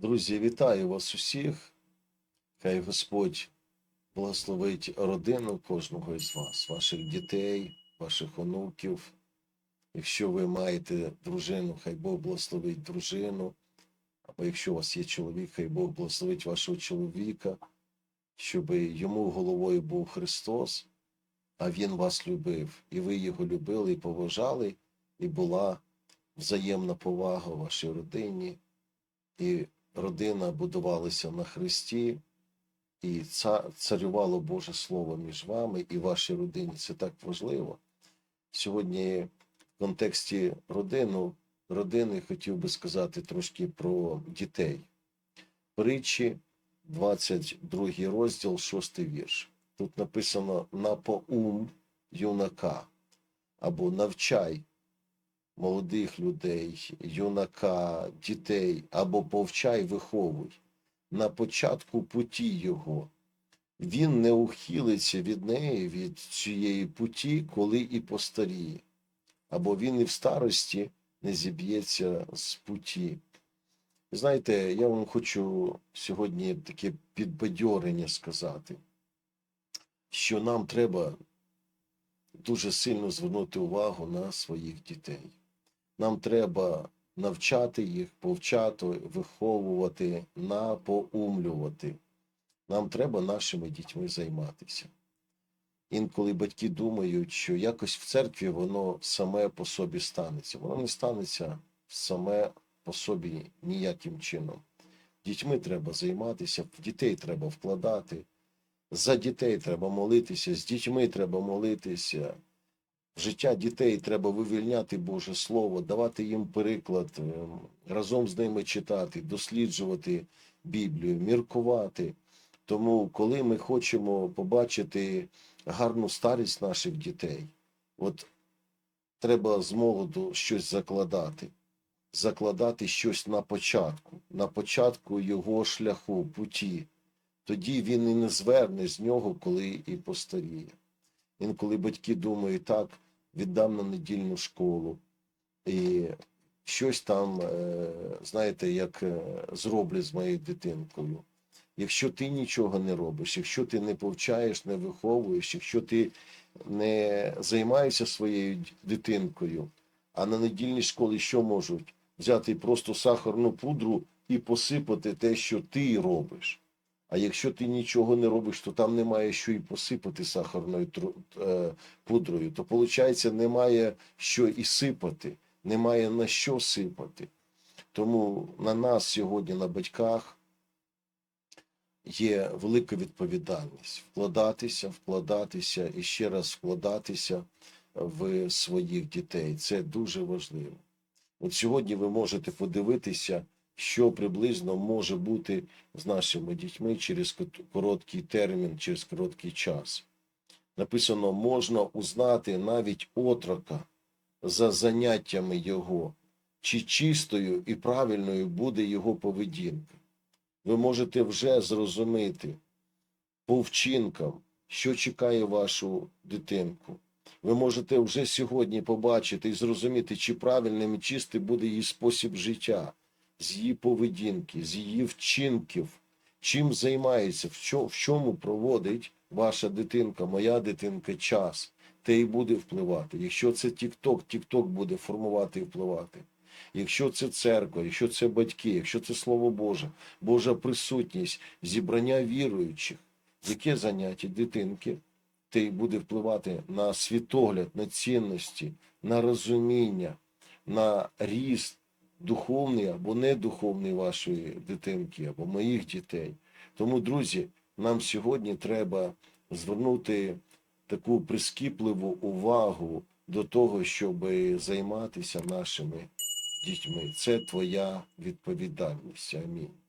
Друзі, вітаю вас усіх. Хай Господь благословить родину кожного із вас, ваших дітей, ваших онуків. Якщо ви маєте дружину, хай Бог благословить дружину. Або якщо у вас є чоловік, хай Бог благословить вашого чоловіка, щоб йому головою був Христос, а Він вас любив, і ви його любили і поважали, і була взаємна повага у вашій родині, і родина будувалася на Христі, і царювало Боже Слово між вами і вашій родині. Це так важливо. Сьогодні в контексті родину, родини хотів би сказати трошки про дітей. Притчі, 22 розділ, 6 вірш. Тут написано напоум юнака або навчай молодих людей, юнака, дітей, або повчай, виховуй на початку путі його. Він не ухилиться від неї, від цієї путі, коли і постаріє, або він і в старості не зіб'ється з путі. Знаєте, я вам хочу сьогодні таке підбадьорення сказати, що нам треба дуже сильно звернути увагу на своїх дітей. Нам треба навчати їх, повчати, виховувати, напоумлювати. Нам треба нашими дітьми займатися. Інколи батьки думають, що якось в церкві воно саме по собі станеться. Воно не станеться саме по собі ніяким чином. Дітьми треба займатися, в дітей треба вкладати, за дітей треба молитися, з дітьми треба молитися. Життя дітей треба вивільняти Боже Слово, давати їм приклад, ем, разом з ними читати, досліджувати Біблію, міркувати. Тому, коли ми хочемо побачити гарну старість наших дітей, от треба з молоду щось закладати, закладати щось на початку, на початку його шляху, путі. Тоді він і не зверне з нього, коли і постаріє. Інколи батьки думають, так, віддам на недільну школу, і щось там, е, знаєте, як е, зроблю з моєю дитинкою. Якщо ти нічого не робиш, якщо ти не повчаєш, не виховуєш, якщо ти не займаєшся своєю дитинкою, а на недільній школі що можуть? Взяти просто сахарну пудру і посипати те, що ти робиш. А якщо ти нічого не робиш, то там немає що і посипати сахарною е, пудрою, то виходить, немає що і сипати, немає на що сипати. Тому на нас сьогодні, на батьках, є велика відповідальність вкладатися, вкладатися і ще раз вкладатися в своїх дітей. Це дуже важливо. От сьогодні ви можете подивитися, що приблизно може бути з нашими дітьми через короткий термін, через короткий час. Написано, можна узнати навіть отрока за заняттями його, чи чистою і правильною буде його поведінка. Ви можете вже зрозуміти по вчинкам, що чекає вашу дитинку. Ви можете вже сьогодні побачити і зрозуміти, чи правильним і чистий буде її спосіб життя, з її поведінки, з її вчинків, чим займається, в чо- в чому проводить ваша дитинка, моя дитинка час, те і буде впливати. Якщо це Тік-Ток, Тік-Ток буде формувати і впливати. Якщо це церква, якщо це батьки, якщо це Слово Боже, Божа присутність, зібрання віруючих, яке заняття дитинки, те й буде впливати на світогляд, на цінності, на розуміння, на ріст духовний або недуховний вашої дитинки, або моїх дітей. Тому, друзі, нам сьогодні треба звернути таку прискіпливу увагу до того, щоб займатися нашими дітьми. Це твоя відповідальність. Амінь.